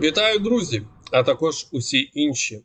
Вітаю, друзі, а також усі інші.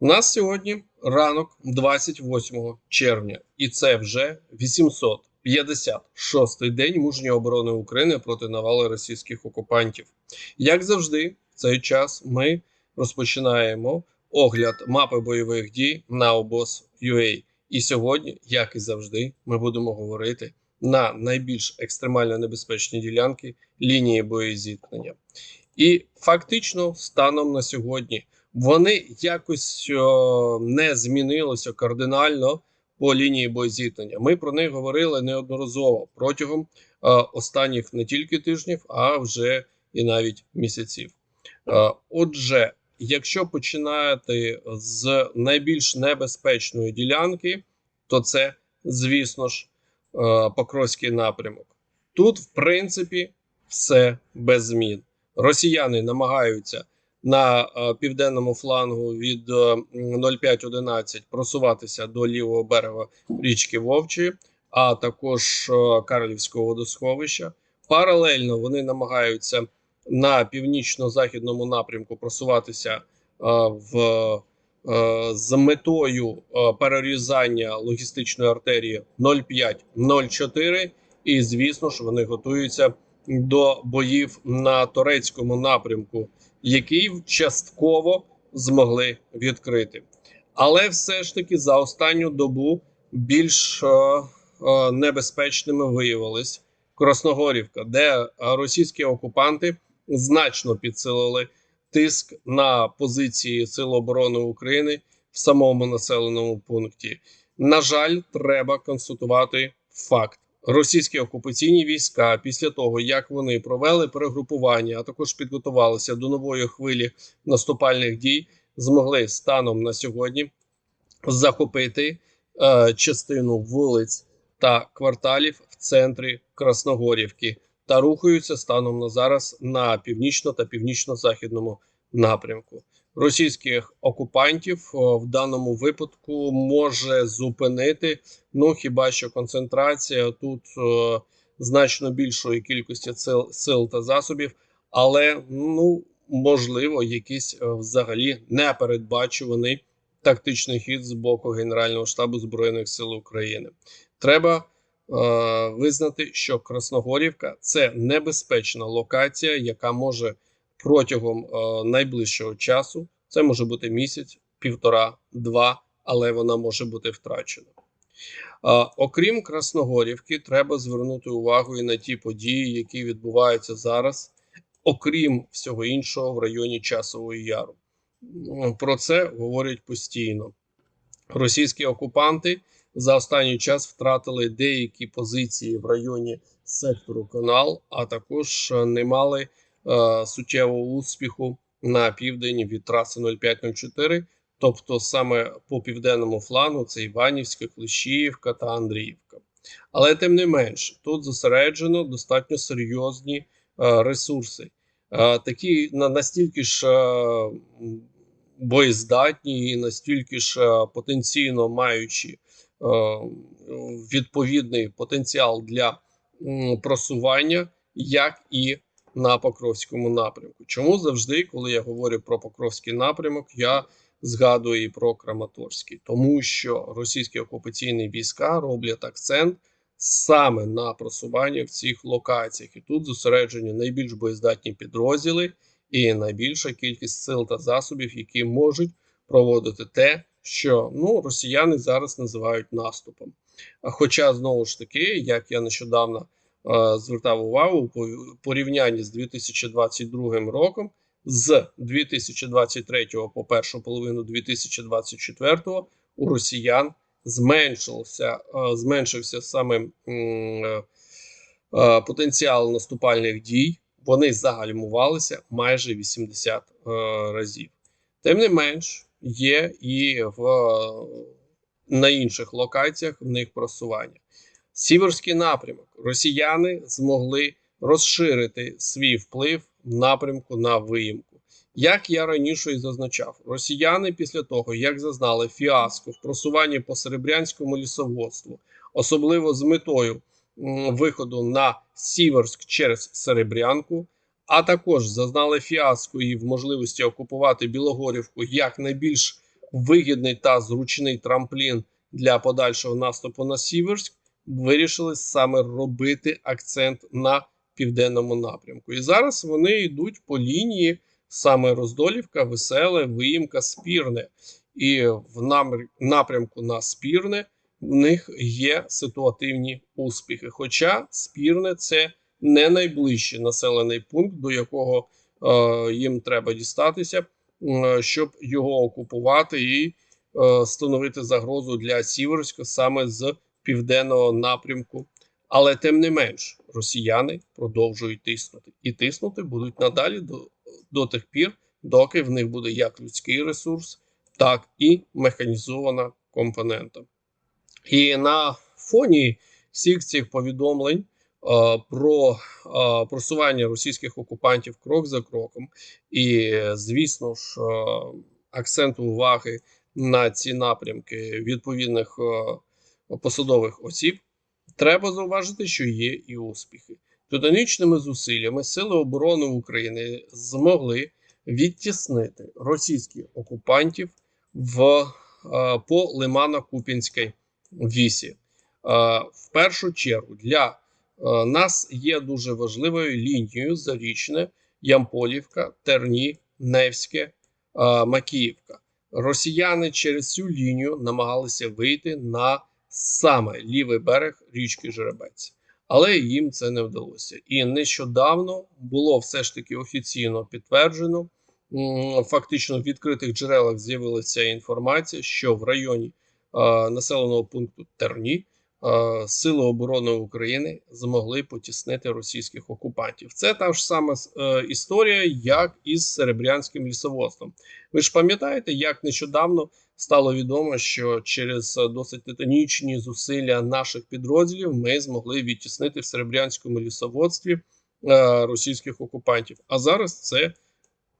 У нас сьогодні ранок 28 червня, і це вже 856-й день мужньої оборони України проти навали російських окупантів. Як завжди, в цей час ми розпочинаємо огляд мапи бойових дій на обоз.ua. І сьогодні, як і завжди, ми будемо говорити на найбільш екстремально небезпечні ділянки лінії боєзіткнення. І фактично, станом на сьогодні, вони якось о, не змінилися кардинально по лінії боєзіткнення. Ми про них говорили неодноразово протягом о, останніх не тільки тижнів, а вже і навіть місяців. Е, Отже, якщо починати з найбільш небезпечної ділянки, то це, звісно ж, е, Покровський напрямок. Тут, в принципі, все без змін. Росіяни намагаються на е, південному флангу від е, 0511 просуватися до лівого берега річки Вовчі, а також е, Карлівського водосховища. Паралельно вони намагаються на північно-західному напрямку просуватися е, в е, з метою е, перерізання логістичної артерії 05-04. І звісно ж, вони готуються до боїв на турецькому напрямку, який частково змогли відкрити. Але все ж таки за останню добу більш е, е, небезпечними виявились Красногорівка, де російські окупанти значно підсилили тиск на позиції Сил оборони України в самому населеному пункті. На жаль, треба констатувати факт. Російські окупаційні війська після того, як вони провели перегрупування, а також підготувалися до нової хвилі наступальних дій, змогли станом на сьогодні захопити е, частину вулиць та кварталів в центрі Красногорівки та рухаються станом на зараз на північно та північно-західному напрямку. Російських окупантів в даному випадку може зупинити. Ну хіба що концентрація тут значно більшої кількості сил, сил та засобів, але ну можливо, якийсь взагалі непередбачуваний тактичний хід з боку Генерального штабу збройних сил України. Треба е, визнати, що Красногорівка це небезпечна локація, яка може протягом е, найближчого часу. Це може бути місяць, півтора, два, але вона може бути втрачена. Е, окрім Красногорівки, треба звернути увагу і на ті події, які відбуваються зараз, окрім всього іншого, в районі Часової Яру. Про це говорять постійно. Російські окупанти за останній час втратили деякі позиції в районі сектору Канал, а також е, не мали суттєвого успіху на південь від траси 0504, тобто саме по південному флангу це Іванівська, Клещіївка та Андріївка. Але тим не менш, тут зосереджено достатньо серйозні е, ресурси, е, такі настільки ж е, боєздатні і настільки ж е, потенційно маючи е, відповідний потенціал для просування, як і на Покровському напрямку. Чому завжди, коли я говорю про Покровський напрямок, я згадую і про Краматорський, тому що російські окупаційні війська роблять акцент саме на просування в цих локаціях, і тут зосереджені найбільш боєздатні підрозділи і найбільша кількість сил та засобів, які можуть проводити те, що ну росіяни зараз називають наступом. Хоча знову ж таки, як я нещодавно звертав увагу по порівнянні з 2022 роком, з 2023 по першу половину 2024 у росіян зменшився, е, зменшився саме е, е, потенціал наступальних дій. Вони загальмувалися майже 80 е, разів. Тим не менш, є і в на інших локаціях в них просування. Сіверський напрямок. Росіяни змогли розширити свій вплив в напрямку на виїмку. Як я раніше і зазначав, росіяни після того, як зазнали фіаско в просуванні по серебрянському лісоводству, особливо з метою виходу на Сіверськ через Серебрянку, а також зазнали фіаско і в можливості окупувати Білогорівку як найбільш вигідний та зручний трамплін для подальшого наступу на Сіверськ, вирішили саме робити акцент на південному напрямку. І зараз вони йдуть по лінії саме Роздолівка, Веселе, Виїмка, Спірне. І в напрямку на Спірне в них є ситуативні успіхи. Хоча Спірне це не найближчий населений пункт, до якого е, їм треба дістатися, е, щоб його окупувати і е, становити загрозу для Сіверська саме з південного напрямку. Але тим не менш, росіяни продовжують тиснути і тиснути будуть надалі до, до тих пір, доки в них буде як людський ресурс, так і механізована компонента. І на фоні всіх цих повідомлень про просування російських окупантів крок за кроком, і, звісно ж, акценту уваги на ці напрямки відповідних посадових осіб, треба зауважити, що є і успіхи. Титанічними зусиллями Сили оборони України змогли відтіснити російських окупантів в е, по Лимано-Купінській вісі. Е, В першу чергу для е, нас є дуже важливою лінією Зарічне, Ямполівка, Терні, Невське, Макіївка. Росіяни через цю лінію намагалися вийти на саме лівий берег річки Жеребець, але їм це не вдалося. І нещодавно було все ж таки офіційно підтверджено. Фактично в відкритих джерелах з'явилася інформація, що в районі е, населеного пункту Терні е, Сили оборони України змогли потіснити російських окупантів. Це та ж сама е, історія, як із серебрянським лісоводством. Ви ж пам'ятаєте, як нещодавно стало відомо, що через е, досить титанічні зусилля наших підрозділів ми змогли відтіснити в серебрянському лісоводстві е, російських окупантів. А зараз це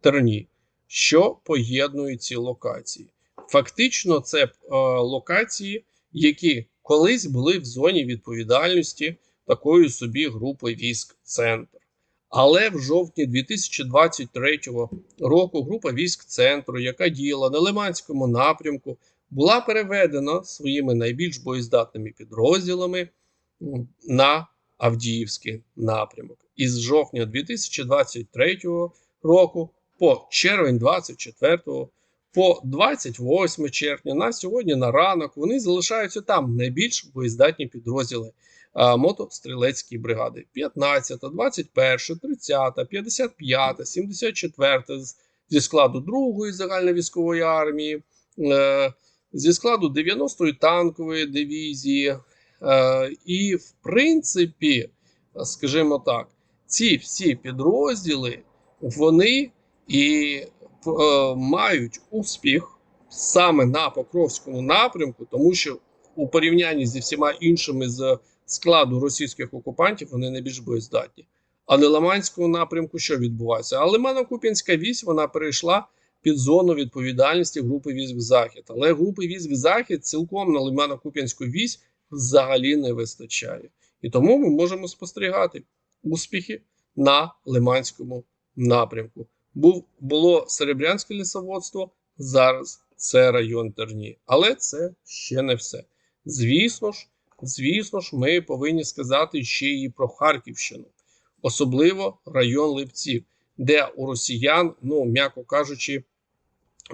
Терні, що поєднує ці локації. Фактично, це е, локації, які колись були в зоні відповідальності такої собі групи військ Центр. Але в жовтні 2023 року група військ центру, яка діяла на Лиманському напрямку, була переведена своїми найбільш боєздатними підрозділами на Авдіївський напрямок. І з жовтня 2023 року по червень 24 по 28 червня на сьогодні на ранок вони залишаються там найбільш боєздатні підрозділи а, мотострілецької бригади 15, 21, 30, 55, 74 з- зі складу 2-ї загальновійськової армії, е, зі складу 90-ї танкової дивізії. Е, і, в принципі, скажімо так, ці всі підрозділи вони і е, мають успіх саме на Покровському напрямку, тому що у порівнянні зі всіма іншими з складу російських окупантів вони найбільш боєздатні. А на Лиманському напрямку що відбувається? А Лимано-Куп'янська вісь вона перейшла під зону відповідальності групи військ Захід. Але групи військ Захід цілком на Лимано-Куп'янську вісь взагалі не вистачає. І тому ми можемо спостерігати успіхи на Лиманському напрямку. Був було серебрянське лісоводство, зараз це район Терні. Але це ще не все. Звісно ж, звісно ж, ми повинні сказати ще і про Харківщину, особливо район Липців, де у росіян, ну м'яко кажучи,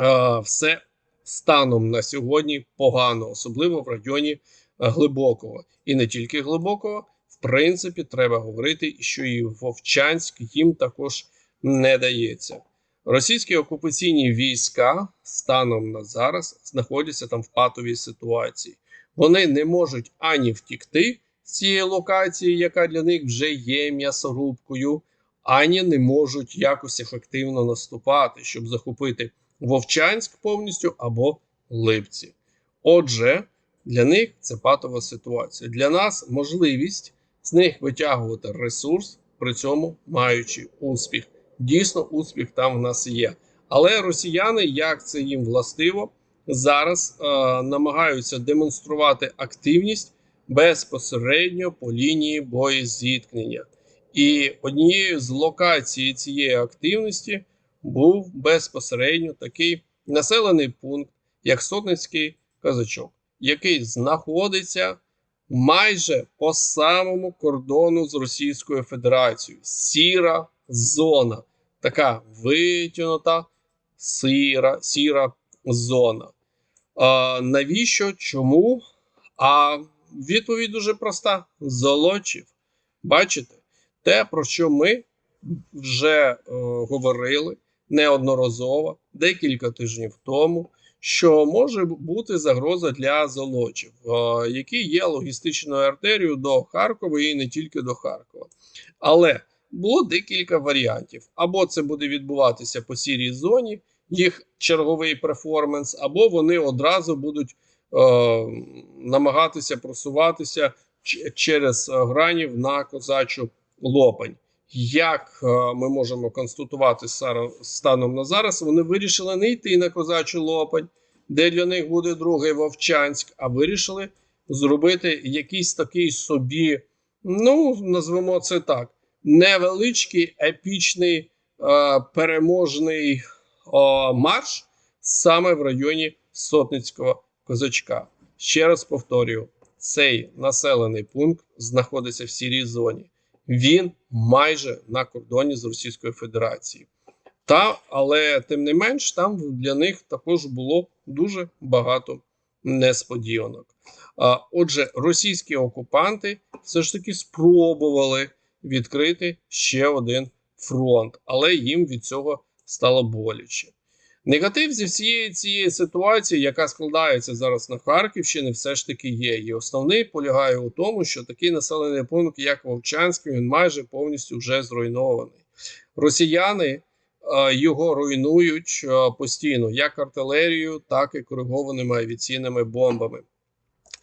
е, все станом на сьогодні погано, особливо в районі е, Глибокого. І не тільки Глибокого, в принципі, треба говорити, що і Вовчанськ їм також не дається. Російські окупаційні війська станом на зараз знаходяться там в патовій ситуації. Вони не можуть ані втікти з цієї локації, яка для них вже є м'ясорубкою, ані не можуть якось ефективно наступати, щоб захопити Вовчанськ повністю або Липці. Отже, для них це патова ситуація. Для нас можливість з них витягувати ресурс, при цьому маючи успіх. Дійсно, успіх там в нас є. Але росіяни, як це їм властиво, зараз е, намагаються демонструвати активність безпосередньо по лінії боєзіткнення. І однією з локацій цієї активності був безпосередньо такий населений пункт, як Сотницький казачок, який знаходиться майже по самому кордону з Російською Федерацією. Сіра зона, така витягнута сіра, сіра зона. А, навіщо? Чому? А відповідь дуже проста: золочів. Бачите, те, про що ми вже е, говорили неодноразово, декілька тижнів тому, що може бути загроза для золочів, е, які є логістичною артерією до Харкова і не тільки до Харкова. Але було декілька варіантів: або це буде відбуватися по сірій зоні, їх черговий перформанс, або вони одразу будуть е, намагатися просуватися через е, гранів на козачу лопань. Як е, ми можемо констатувати станом на зараз, вони вирішили не йти на козачу лопань, де для них буде другий Вовчанськ, а вирішили зробити якийсь такий собі, ну назвемо це так, невеличкий епічний е, переможний марш саме в районі Сотницького козачка. Ще раз повторюю: цей населений пункт знаходиться в сірій зоні. Він майже на кордоні з Російською Федерацією. Та, але тим не менш, там для них також було дуже багато несподіванок. А, отже, російські окупанти все ж таки спробували відкрити ще один фронт, але їм від цього стало боляче. Негатив зі всієї цієї ситуації, яка складається зараз на Харківщині, все ж таки є. І основний полягає у тому, що такий населений пункт, як Вовчанський, він майже повністю вже зруйнований. Росіяни е, його руйнують е, постійно, як артилерією, так і коригованими авіаційними бомбами.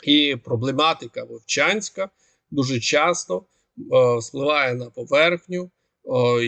І проблематика Вовчанська дуже часто е, спливає на поверхню,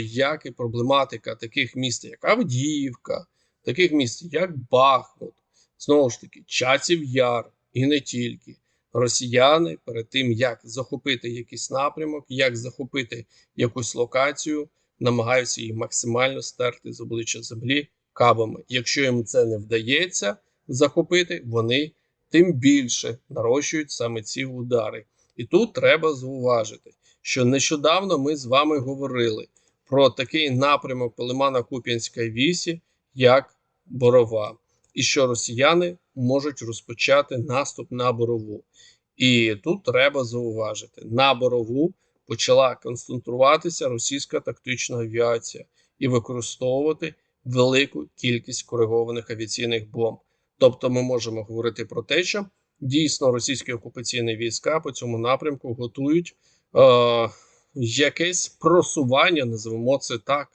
як і проблематика таких міст, як Авдіївка, таких міст, як Бахмут, знову ж таки, Часів Яр і не тільки. Росіяни перед тим, як захопити якийсь напрямок, як захопити якусь локацію, намагаються її максимально стерти з обличчя землі кабами. Якщо їм це не вдається захопити, вони тим більше нарощують саме ці удари. І тут треба зауважити, що нещодавно ми з вами говорили про такий напрямок Лимана-Куп'янської вісі, як Борова, і що росіяни можуть розпочати наступ на Борову. І тут треба зауважити: на Борову почала концентруватися російська тактична авіація і використовувати велику кількість коригованих авіаційних бомб. Тобто, ми можемо говорити про те, що дійсно російські окупаційні війська по цьому напрямку готують е, якесь просування, називаємо це так.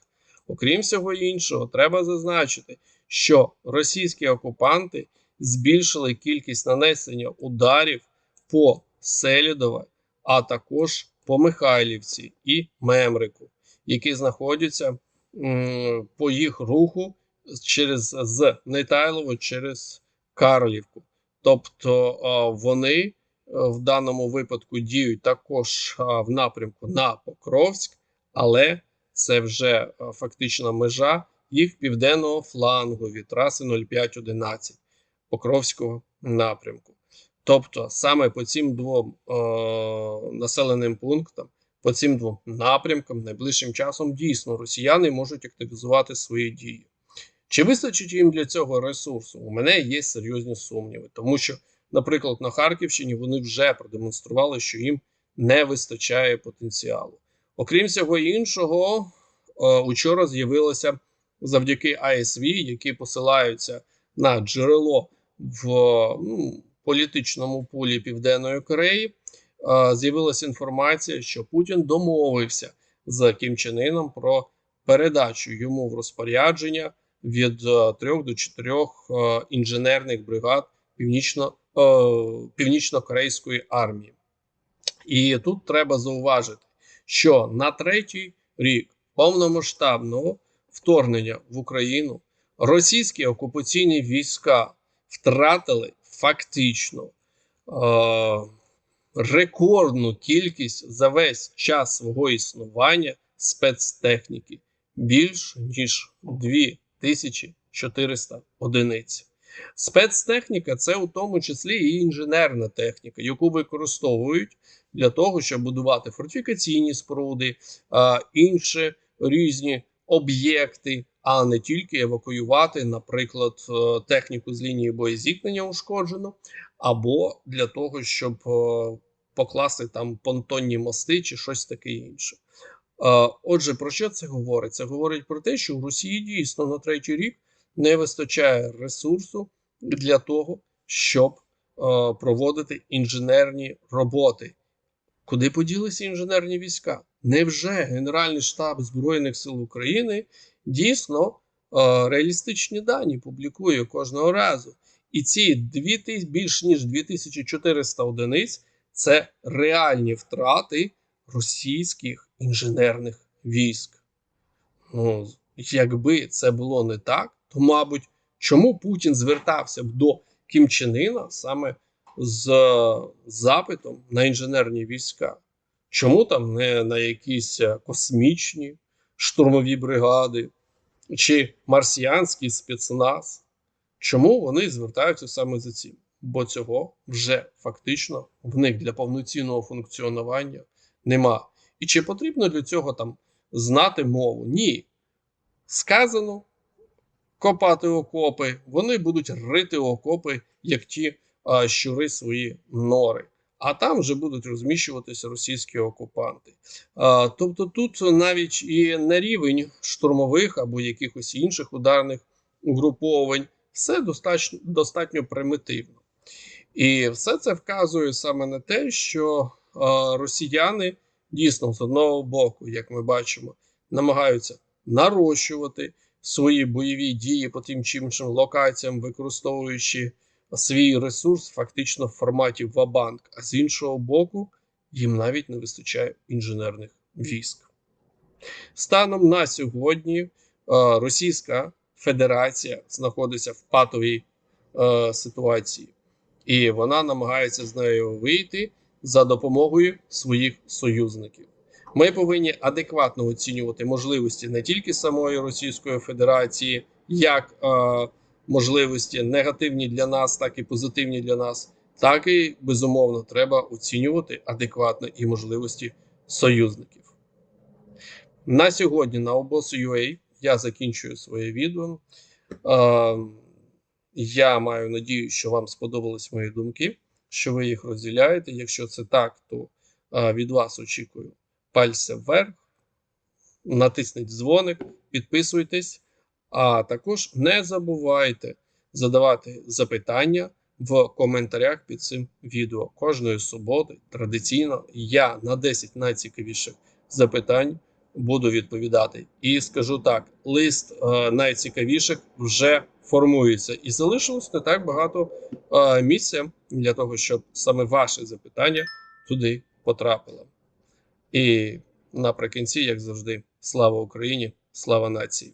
Окрім всього іншого, треба зазначити, що російські окупанти збільшили кількість нанесення ударів по Селідова, а також по Михайлівці і Мемрику, які знаходяться м, по їх руху через з Нетайлово через Карлівку. Тобто вони е, в даному випадку діють також в напрямку на Покровськ, але це вже фактично межа їх південного флангу від траси 0511 Покровського напрямку. Тобто, саме по цим двом е, населеним пунктам, по цим двом напрямкам, найближчим часом дійсно росіяни можуть активізувати свої дії. Чи вистачить їм для цього ресурсу? У мене є серйозні сумніви, тому що, наприклад, на Харківщині вони вже продемонстрували, що їм не вистачає потенціалу. Окрім всього іншого, е, учора з'явилося завдяки АСВ, які посилаються на джерело в ну, політичному полі Південної Кореї. Е, з'явилася інформація, що Путін домовився з Кім Чен Іном про передачу йому в розпорядження від 3 до 4 е, інженерних бригад північно, е, північно-корейської армії. І тут треба зауважити, що на третій рік повномасштабного вторгнення в Україну російські окупаційні війська втратили фактично е, рекордну кількість за весь час свого існування спецтехніки більш ніж 2400 одиниць. Спецтехніка це у тому числі і інженерна техніка, яку використовують для того, щоб будувати фортифікаційні споруди, а, інші різні об'єкти, а не тільки евакуювати, наприклад, е, техніку з лінії боєзіткнення ушкоджену, або для того, щоб е, покласти там понтонні мости чи щось таке інше. Е, Отже, про що це говорить? Це говорить про те, що в Росії дійсно на третій рік не вистачає ресурсу для того, щоб е, проводити інженерні роботи. Куди поділися інженерні війська? Невже Генеральний штаб Збройних сил України дійсно е, реалістичні дані публікує кожного разу? І ці 2000, більш ніж 2400 одиниць це реальні втрати російських інженерних військ. Ну, якби це було не так, то, мабуть, чому Путін звертався б до Кім Чен Іна саме з запитом на інженерні війська? Чому там не на якісь е, космічні штурмові бригади чи марсіанський спецназ? Чому вони звертаються саме за цим? Бо цього вже фактично в них для повноцінного функціонування нема. І чи потрібно для цього там знати мову? Ні. Сказано копати окопи, вони будуть рити окопи, як ті а, щури свої нори. А там вже будуть розміщуватися російські окупанти. А, тобто тут навіть і на рівень штурмових або якихось інших ударних угруповань все достатньо, достатньо примітивно. І все це вказує саме на те, що а, росіяни дійсно з одного боку, як ми бачимо, намагаються нарощувати свої бойові дії по тим чи іншим локаціям, використовуючи свій ресурс фактично в форматі Вабанк, а з іншого боку, їм навіть не вистачає інженерних військ. Станом на сьогодні е, Російська Федерація знаходиться в патовій е, ситуації, і вона намагається з нею вийти за допомогою своїх союзників. Ми повинні адекватно оцінювати можливості не тільки самої Російської Федерації, як е, можливості негативні для нас, так і позитивні для нас, так і безумовно треба оцінювати адекватно і можливості союзників. На сьогодні на обос.ua я закінчую своє відео. Е, я маю надію, що вам сподобались мої думки, що ви їх розділяєте. Якщо це так, то е, від вас очікую пальця вверх, натисніть дзвоник, підписуйтесь, а також не забувайте задавати запитання в коментарях під цим відео. Кожної суботи традиційно я на 10 найцікавіших запитань буду відповідати. І скажу так: лист е, найцікавіших вже формується, і залишилось не так багато е, місця для того, щоб саме ваше запитання туди потрапило. І наприкінці, як завжди, слава Україні, слава нації.